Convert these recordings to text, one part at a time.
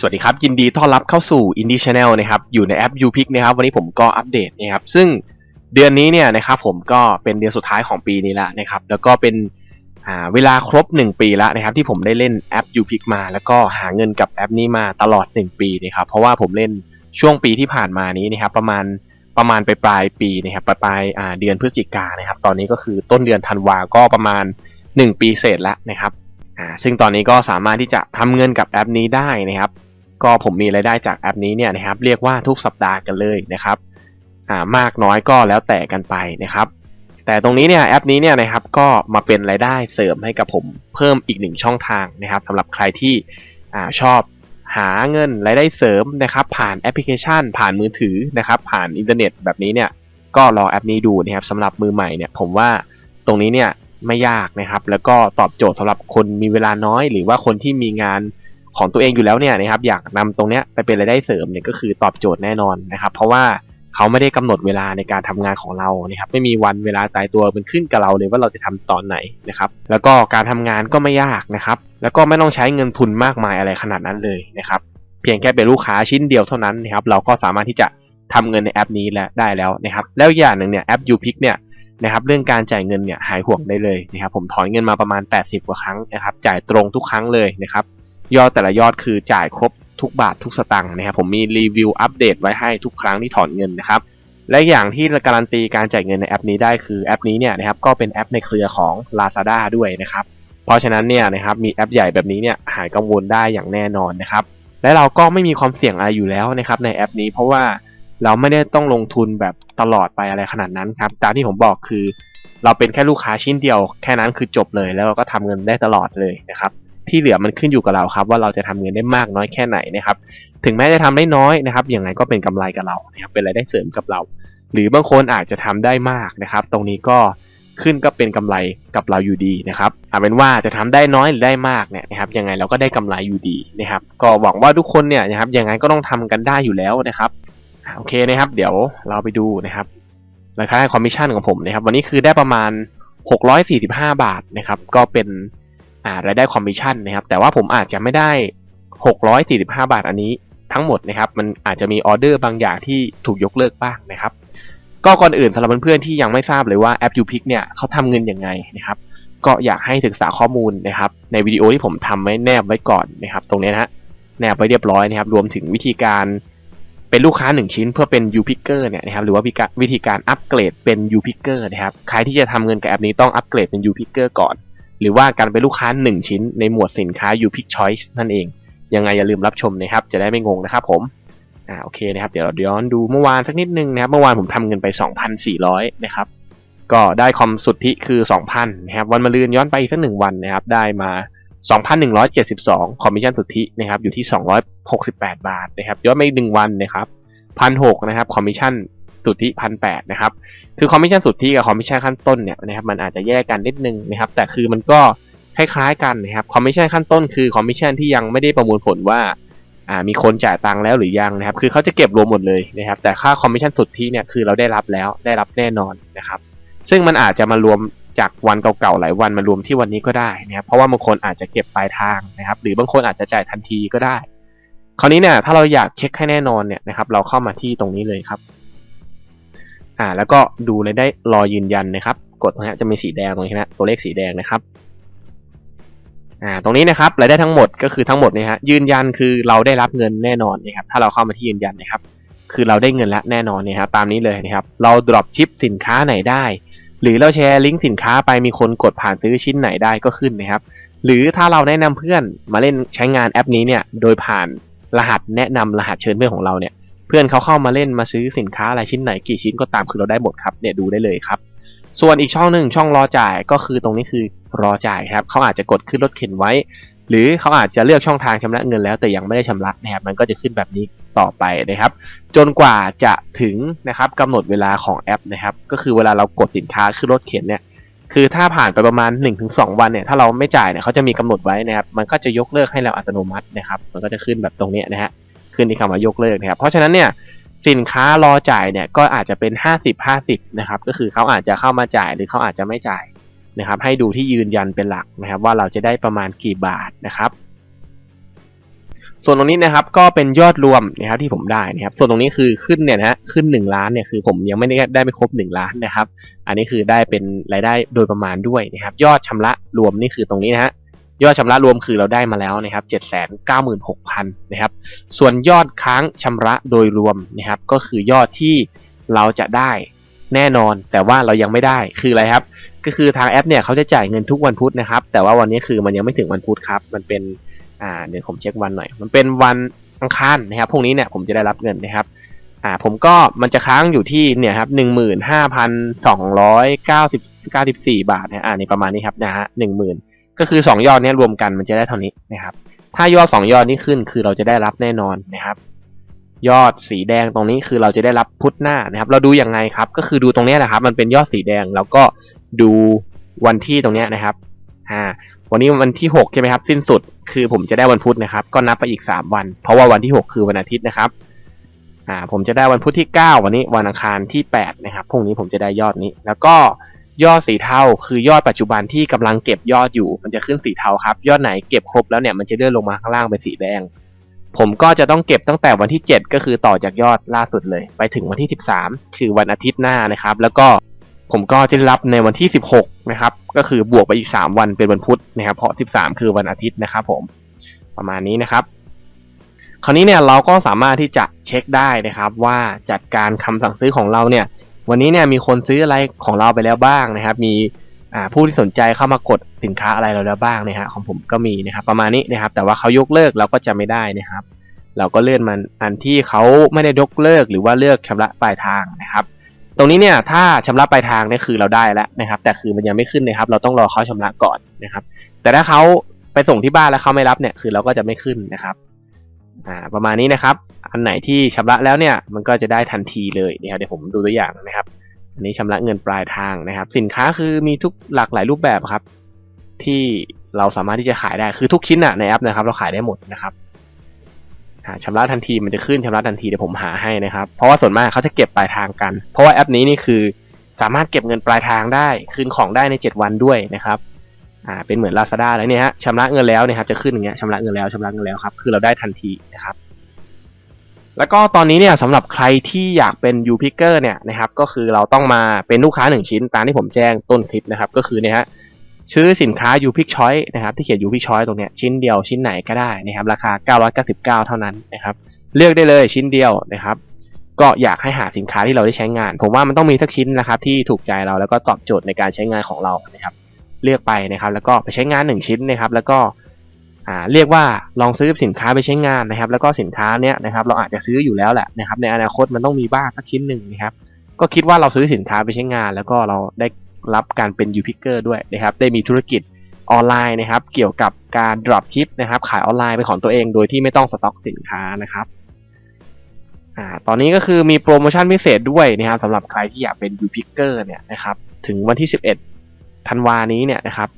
สวัสดีครับ ยินดีต้อนรับเข้าสู่ Indie Channel นะครับอยู่ในแอป u p i c นะครับวันนี้ผมก็อัปเดตนะครับซึ่งเดือนนี้เนี่ยนะครับผมก็เป็นเดือนสุดท้ายของปีนี้แล้วนะครับแล้วก็เป็นอ่าเวลาครบ 1 ปีแล้วนะครับที่ผมได้เล่นแอป u p i c มา แล้วก็หาเงินกับแอปนี้มาตลอด 1 ปีนะครับเพราะว่าผมเล่นช่วงปีที่ผ่านมานี้นะครับประมาณประมาณไปปลายปีนะครับปลายปลายอ่าเดือนพฤศจิกายนะครับตอนนี้ก็คือต้นเดือนธันวาก็ประมาณ 1 ปีเศษแล้วนะครับอ่าซึ่งตอนนี้ก็สามารถที่จะทำเงินกับแอปนี้ได้นะครับ ก็ผมมีรายได้จากแอปนี้เนี่ยนะครับเรียกว่าทุกสัปดาห์กันเลยนะครับอ่ามากน้อยก็แล้วแต่กันไปนะครับ แต่ตรงนี้เนี่ยแอปนี้เนี่ยนะครับก็มาเป็นรายได้เสริมให้กับผมเพิ่มอีกหนึ่งช่องทางนะครับสำหรับใครที่อ่าชอบหาเงินรายได้เสริมนะครับ ผ่านแอปพลิเคชัน ผ่านมือถือนะครับ ผ่านอินเทอร์เน็ตแบบนี้เนี่ยก็รอแอปนี้ดูนะครับสำหรับมือใหม่เนี่ยผมว่าตรงนี้เนี่ยไม่ยากนะครับ แล้วก็ตอบโจทย์สำหรับคนมีเวลาน้อย หรือว่าคนที่มีงาน ของตัวเองอยู่แล้วเนี่ยนะครับอยากนำตรงเนี้ยไปเป็นรายได้เสริมเนี่ยก็คือตอบโจทย์แน่นอนนะครับ เพราะว่าเขาไม่ได้กำหนดเวลาในการทำงานของเรานะครับไม่มีวันเวลาตายตัวมันขึ้นกับเราเลยว่าเราจะทำตอนไหนนะครับแล้วก็การทำงานก็ไม่ยากนะครับแล้วก็ไม่ต้องใช้เงินทุนมากมายอะไรขนาดนั้นเลยนะครับเพียงแค่เป็นลูกค้าชิ้นเดียวเท่านั้นนะครับเราก็สามารถที่จะทำเงินในแอปนี้แล้วได้แล้วนะครับแล้วอย่างหนึ่งเนี่ยแอป UPick เนี่ยนะครับเรื่องการจ่ายเงินเนี่ยหายห่วงได้เลยนะครับผมถอนเงินมาประมาณ 80 กว่าครั้งนะครับจ่ายตรงทุกครั้งเลยนะครับ ยอดแต่ละยอดคือจ่ายครบทุกบาททุกสตางค์นะครับผมมีรีวิวอัปเดตไว้ให้ทุกครั้งที่ถอนเงินนะครับและอย่างที่การันตีการจ่ายเงินในแอปนี้ได้คือแอปนี้เนี่ยนะครับก็เป็นแอปในเครือของ Lazada ด้วยนะครับเพราะฉะนั้นเนี่ยนะครับมีแอปใหญ่แบบนี้เนี่ยหายกังวลได้อย่างแน่นอนนะครับและเราก็ไม่มีความเสี่ยงอะไรอยู่แล้วนะครับในแอปนี้เพราะว่าเราไม่ได้ต้องลงทุนแบบตลอดไปอะไรขนาดนั้นครับตามที่ผมบอกคือ เราเป็นแค่ลูกค้าชิ้นเดียว แค่นั้นคือจบเลยแล้วเราก็ทำเงินได้ตลอดเลยนะครับ ที่เหลือมันขึ้นอยู่กับเราครับ ว่าเราจะทำเงินได้มากน้อยแค่ไหนนะครับ ถึงแม้จะทำได้น้อยนะครับยังไงก็เป็นกำไรกับเรานะครับเป็นรายได้เสริมกับเรา หรือบางคนอาจจะทำได้มากนะครับ ตรงนี้ก็ขึ้นก็เป็นกำไรกับเราอยู่ดีนะครับเอาเป็นว่าจะทำได้น้อยหรือได้มากเนี่ยนะครับยังไงเราก็ได้กำไรอยู่ดีนะครับ ก็หวังว่าทุกคนเนี่ยนะครับยังไงก็ต้องทำกันได้อยู่แล้วนะครับโอเคนะครับ เดี๋ยวเราไปดูนะครับราคาคอมมิชชั่นของผมนะครับ วันนี้คือได้ประมาณ 645 บาทนะครับ ก็เป็น รายได้คอมมิชชั่นนะครับ แต่ว่าผมอาจจะไม่ได้ 645 บาทอันนี้ทั้งหมดนะครับ มันอาจจะมีออเดอร์บางอย่างที่ถูกยกเลิกบ้างนะครับ ก็ก่อนอื่นสำหรับเพื่อนๆที่ยังไม่ทราบเลยว่าแอป UPick เนี่ยเขาทำเงินยังไงนะครับ ก็อยากให้ศึกษาข้อมูลนะครับ ในวิดีโอที่ผมทำไว้แนบไว้ก่อนนะครับ ตรงนี้นะฮะแนบไว้เรียบร้อยนะครับ รวมถึงวิธีการเป็นลูกค้า 1 ชิ้นเพื่อเป็น U Picker เนี่ยนะครับหรือว่าวิธีการอัปเกรดเป็น U Picker นะครับใครที่จะทำเงินกับแอปนี้ต้องอัปเกรดเป็น U Picker ก่อน หรือว่าการเป็นลูกค้า 1 ชิ้นในหมวดสินค้า U Pick Choice นั่นเอง ยังไงอย่าลืมรับชมนะครับ จะได้ไม่งงนะครับผมอ่าโอเคนะครับ เดี๋ยวเราย้อนดูเมื่อวานสักนิดนึงนะครับ เมื่อวานผมทำเงินไป 2,400 นะครับ ก็ได้คอมสุทธิคือ 2,000 นะครับ วันมะรืนย้อนไปอีกสักหนึ่งวันนะครับ ได้มา 2,172 คอมมิชชั่นสุทธินะครับ อยู่ที่ 268 บาทนะครับ ย้อนไปอีกหนึ่งวันนะครับพันหนะครับ คอมมิชชั่น สุทธิพันแปดนะครับ คือคอมมิชชั่นสุทธิกับคอมมิชชั่นขั้นต้นเนี่ยนะครับมันอาจจะแยกกันนิดนึงนะครับ แต่คือมันก็คล้ายๆกันนะครับคอมมิชชั่นขั้นต้นคือคอมมิชชั่นที่ยังไม่ได้ประมวลผลว่าอ่ามีคนจ่ายตังค์แล้วหรือยังนะครับ คือเขาจะเก็บรวมหมดเลยนะครับ แต่ค่าคอมมิชชั่นสุทธิเนี่ยคือเราได้รับแล้วได้รับแน่นอนนะครับ ซึ่งมันอาจจะมารวมจากวันเก่าๆหลายวันมารวมที่วันนี้ก็ได้นะครับ เพราะว่าบางคนอาจจะเก็บปลายทางนะครับ หรือบางคนอาจจะจ่ายทันทีก็ได้ คราวนี้เนี่ยถ้าเราอยากเช็คให้แน่นอนเนี่ยนะครับ เราเข้ามาที่ตรงนี้เลยครับ อ่า แล้วก็ดูเลยได้รอยืนยันนะครับ กดนะฮะจะมีสีแดงตรงนี้นะตัวเลขสีแดงนะครับอ่าตรงนี้นะครับรายได้ทั้งหมดก็คือทั้งหมดเนี่ยฮะยืนยันคือเราได้รับเงินแน่นอนนะครับถ้าเราเข้ามาที่ยืนยันนะครับ คือเราได้เงินแล้วแน่นอนเนี่ยครับตามนี้เลยนะครับ เราดรอปชิปสินค้าไหนได้ หรือเราแชร์ลิงก์สินค้าไปมีคนกดผ่านซื้อชิ้นไหนได้ก็ขึ้นนะครับ หรือถ้าเราแนะนำเพื่อนมาเล่นใช้งานแอปนี้เนี่ยโดยผ่านรหัสแนะนำรหัสเชิญเพื่อนของเราเนี่ย เพื่อนเขาเข้ามาเล่นมาซื้อสินค้าอะไรชิ้นไหนกี่ชิ้นก็ตามคือเราได้หมดครับเนี่ยดูได้เลยครับ ส่วนอีกช่องหนึ่งช่องรอจ่ายก็คือตรงนี้คือรอจ่ายครับเขาอาจจะกดขึ้นรถเข็นไว้ หรือเขาอาจจะเลือกช่องทางชำระเงินแล้ว แต่ยังไม่ได้ชำระนะครับมันก็จะขึ้นแบบนี้ต่อไปนะครับ จนกว่าจะถึงนะครับกำหนดเวลาของแอปนะครับ ก็คือเวลาเรากดสินค้าขึ้นรถเข็นเนี่ยคือถ้าผ่านไปประมาณ 1-2 วันเนี่ยถ้าเราไม่จ่ายเนี่ยเขาจะมีกำหนดไว้นะครับ มันก็จะยกเลิกให้เราอัตโนมัตินะครับ มันก็จะขึ้นแบบตรงนี้นะฮะ ขึ้นที่คำว่ายกเลิกนะครับ เพราะฉะนั้นเนี่ยสินค้ารอจ่ายเนี่ยก็อาจจะเป็น 50-50นะครับก็คือเขาอาจจะเข้ามาจ่ายหรือเขาอาจจะไม่จ่ายนะครับให้ดูที่ยืนยันเป็นหลักนะครับว่าเราจะได้ประมาณกี่บาทนะครับส่วนตรงนี้นะครับก็เป็นยอดรวมนะครับที่ผมได้นะครับ ส่วนตรงนี้คือขึ้นเนี่ยนะฮะขึ้น 1 ล้านเนี่ยคือผมยังไม่ได้ได้ไม่ครบ 1 ล้านนะครับ อันนี้คือได้เป็นรายได้โดยประมาณด้วยนะครับ ยอดชำระรวมนี่คือตรงนี้นะฮะ ยอดชำระรวมคือเราได้มาแล้วนะครับเจ็ดแสนเก้าหมื่นหกพันนะครับ ส่วนยอดค้างชำระโดยรวมนะครับก็คือยอดที่เราจะได้แน่นอน แต่ว่าเรายังไม่ได้คืออะไรครับ ก็คือทางแอปเนี่ยเขาจะจ่ายเงินทุกวันพุธนะครับ แต่ว่าวันนี้คือมันยังไม่ถึงวันพุธครับ มันเป็นอ่าเดี๋ยวผมเช็ควันหน่อย มันเป็นวันอังคารนะครับพรุ่งนี้เนี่ยผมจะได้รับเงินนะครับอ่าผมก็มันจะค้างอยู่ที่เนี่ยครับหนึ่งหมื่นห้าพันสองร้อยเก้าสิบเก้าสิบสี่บาทนะอ่านี่ประมาณนี้ครับนะฮะหนึ่งหมื่น ก็คือสองยอดนี้รวมกันมันจะได้เท่านี้นะครับ ถ้ายอดสองยอดนี้ขึ้นคือเราจะได้รับแน่นอนนะครับ ยอดสีแดงตรงนี้คือเราจะได้รับพุทธหน้านะครับ เราดูยังไงครับ ก็คือดูตรงนี้ยนะครับ มันเป็นยอดสีแดงแล้วก็ดูวันที่ตรงนี้นะครับอ่าวันนี้วันที่6ใช่ไหมครับ สิ้นสุดคือผมจะได้วันพุธนะครับ ก็นับไปอีก 3 วัน เพราะว่าวันที่ 6 คือวันอาทิตย์นะครับอ่าผมจะได้วันพุธที่ 9 วันนี้วันอังคารที่ 8 นะครับพรุ่งนี้ผมจะได้ยอดนี้ แล้วก็ ยอดสีเทาคือยอดปัจจุบันที่กำลังเก็บยอดอยู่ มันจะขึ้นสีเทาครับ ยอดไหนเก็บครบแล้วเนี่ยมันจะเลื่อนลงมาข้างล่างเป็นสีแดง ผมก็จะต้องเก็บตั้งแต่วันที่ 7 ก็คือต่อจากยอดล่าสุดเลย ไปถึงวันที่ 13 คือวันอาทิตย์หน้านะครับ แล้วก็ผมก็จะรับในวันที่ 16 นะครับ ก็คือบวกไปอีก 3 วันเป็นวันพุธนะครับ เพราะ 13 คือวันอาทิตย์นะครับผม ประมาณนี้นะครับ คราวนี้เนี่ยเราก็สามารถที่จะเช็คได้นะครับ ว่าจัดการคำสั่งซื้อของเราเนี่ย วันนี้เนี่ยมีคนซื้ออะไรของเราไปแล้วบ้างนะครับ มีผู้ที่สนใจเข้ามากดสินค้าอะไรเราแล้วบ้างนะฮะของผมก็มีนะครับ ประมาณนี้นะครับ แต่ว่าเขายกเลิกเราก็จะไม่ได้นะครับ เราก็เลื่อนมันอันที่เขาไม่ได้ยกเลิกหรือว่าเลือกชำระปลายทางนะครับ ตรงนี้เนี่ยถ้าชำระปลายทางเนี่ยคือเราได้แล้วนะครับ แต่คือมันยังไม่ขึ้นนะครับ เราต้องรอเขาชำระก่อนนะครับ แต่ถ้าเขาไปส่งที่บ้านแล้วเขาไม่รับเนี่ยคือเราก็จะไม่ขึ้นนะครับ อ่าประมาณนี้นะครับ อันไหนที่ชำระแล้วเนี่ยมันก็จะได้ทันทีเลยนะครับเดี๋ยวผมดูตัวอย่างนะครับ อันนี้ชำระเงินปลายทางนะครับ สินค้าคือมีทุกหลากหลายรูปแบบครับ ที่เราสามารถที่จะขายได้คือทุกชิ้นอะในแอปนะครับ เราขายได้หมดนะครับอ่าชำระทันทีมันจะขึ้นชำระทันทีเดี๋ยวผมหาให้นะครับ เพราะว่าส่วนมากเขาจะเก็บปลายทางกัน เพราะว่าแอปนี้นี่คือสามารถเก็บเงินปลายทางได้ คืนของได้ใน 7 วันด้วยนะครับ อ่าเป็นเหมือน Lazada แล้วเนี่ยฮะชำระเงินแล้วนะครับจะขึ้นอย่างเงี้ยชำระเงินแล้วชำระเงินแล้วครับคือเราได้ทันทีนะครับแล้วก็ตอนนี้เนี่ยสำหรับใครที่อยากเป็น U Picker เนี่ยนะครับก็คือเราต้องมาเป็นลูกค้า 1 ชิ้นตามที่ผมแจ้งต้นคลิปนะครับก็คือเนี่ยฮะซื้อสินค้า U Pick Choice นะครับที่เขียน U Pick Choice ตรงเนี้ยชิ้นเดียวชิ้นไหนก็ได้นะครับราคา 999 เท่านั้นนะครับเลือกได้เลยชิ้นเดียวนะครับก็อยากให้หาสินค้าที่เราได้ใช้งาน ผมว่ามันต้องมีสักชิ้นนะครับที่ถูกใจเราแล้วก็ตอบโจทย์ในการใช้งานของเรานะครับ เลือกไปนะครับ แล้วก็ไปใช้งาน 1 ชิ้นนะครับ แล้วก็อ่าเรียกว่าลองซื้อสินค้าไปใช้งานนะครับ แล้วก็สินค้าเนี้ยนะครับ เราอาจจะซื้ออยู่แล้วแหละนะครับ ในอนาคตมันต้องมีบ้างสักชิ้นหนึ่งนะครับ ก็คิดว่าเราซื้อสินค้าไปใช้งาน แล้วก็เราได้รับการเป็น U Picker ด้วยนะครับ ได้มีธุรกิจออนไลน์นะครับ เกี่ยวกับการ drop ship นะครับ ขายออนไลน์เป็นของตัวเอง โดยที่ไม่ต้องสต็อกสินค้านะครับอ่าตอนนี้ก็คือมีโปรโมชั่นพิเศษด้วยนะครับสำหรับใครที่อยากเป็น U Picker เนี่ยนะครับ ถึงวันที่ 11 ธันวานี้เนี่ยนะครับ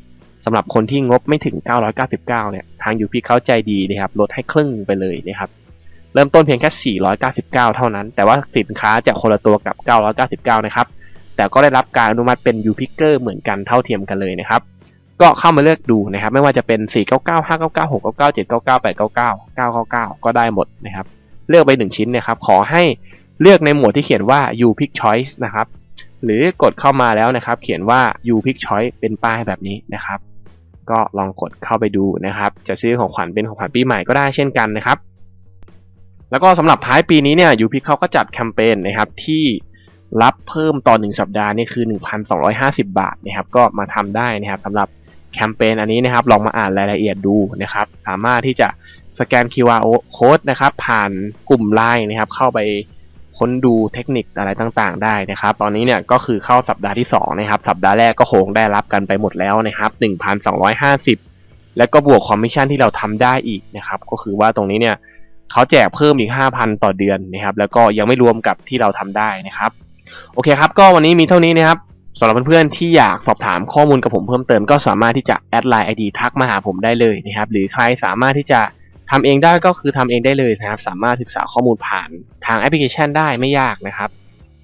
สำหรับคนที่งบไม่ถึง 999 เนี่ย ทาง U Pick เขาใจดีนะครับ ลดให้ครึ่งไปเลยนะครับ เริ่มต้นเพียงแค่ 499 เท่านั้น แต่ว่าสินค้าจะคนละตัวกับ 999 นะครับ แต่ก็ได้รับการอนุมัติเป็น U Picker เหมือนกันเท่าเทียมกันเลยนะครับ ก็เข้ามาเลือกดูนะครับ ไม่ว่าจะเป็น 499 599 699 799 899 999 ก็ได้หมดนะครับ เลือกไป 1 ชิ้นนะครับ ขอให้เลือกในหมวดที่เขียนว่า You Pick Choice นะครับ หรือกดเข้ามาแล้วนะครับ เขียนว่า You Pick Choice เป็นป้ายแบบนี้นะครับ ก็ลองกดเข้าไปดูนะครับ จะซื้อของขวัญเป็นของขวัญปีใหม่ก็ได้เช่นกันนะครับ แล้วก็สำหรับท้ายปีนี้เนี่ย You Pick เขาก็จัดแคมเปญนะครับที่รับเพิ่มต่อ1สัปดาห์นี่คือ 1,250 บาทนะครับ ก็มาทำได้นะครับสำหรับแคมเปญอันนี้นะครับลองมาอ่านรายละเอียดดูนะครับ สามารถที่จะสแกน QR code นะครับ ผ่านกลุ่มไลน์นะครับ เข้าไป ค้นดูเทคนิคอะไรต่างๆ ได้นะครับ ตอนนี้เนี่ยก็คือเข้าสัปดาห์ที่2นะครับ สัปดาห์แรกก็คงได้รับกันไปหมดแล้วนะครับ1,250 แล้วก็บวกคอมมิชชั่นที่เราทำได้อีกนะครับ ก็คือว่าตรงนี้เนี่ยเขาแจกเพิ่มอีก 5,000 ต่อเดือนนะครับ แล้วก็ยังไม่รวมกับที่เราทำได้นะครับ โอเคครับ ก็วันนี้มีเท่านี้นะครับสำหรับเพื่อนๆที่อยากสอบถามข้อมูลกับผมเพิ่มเติมก็สามารถที่จะแอดไลน์ไอดีทักมาหาผมได้เลยนะครับ หรือใครสามารถที่จะ ทำเองได้ก็คือทำเองได้เลยนะครับ สามารถศึกษาข้อมูลผ่านทางแอปพลิเคชันได้ไม่ยากนะครับ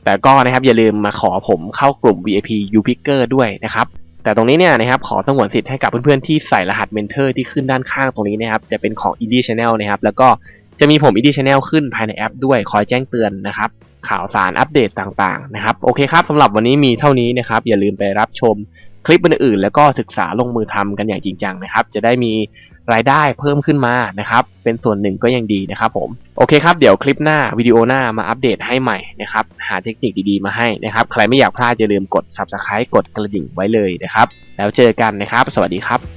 แต่ก็นะครับอย่าลืมมาขอผมเข้ากลุ่ม VIP U Picker ด้วยนะครับแต่ตรงนี้เนี่ยนะครับขอสงวนสิทธิ์ให้กับเพื่อนๆที่ใส่รหัสเมนเทอร์ที่ขึ้นด้านข้างตรงนี้นะครับจะเป็นของ Indie Channel นะครับแล้วก็จะมีผม Indie Channel ขึ้นภายในแอปด้วยคอยแจ้งเตือนนะครับข่าวสารอัปเดตต่างๆนะครับโอเคครับสำหรับวันนี้มีเท่านี้นะครับอย่าลืมไปรับชมคลิปอื่นๆ แล้วก็ศึกษาลงมือทำกันอย่างจริงจังนะครับจะได้มี รายได้เพิ่มขึ้นมานะครับเป็นส่วนหนึ่งก็ยังดีนะครับผมโอเคครับเดี๋ยวคลิปหน้าวิดีโอหน้ามาอัปเดตให้ใหม่นะครับหาเทคนิคดีๆมาให้นะครับใครไม่อยากพลาดอย่าลืมกด subscribe กดกระดิ่งไว้เลยนะครับแล้วเจอกันนะครับ สวัสดีครับ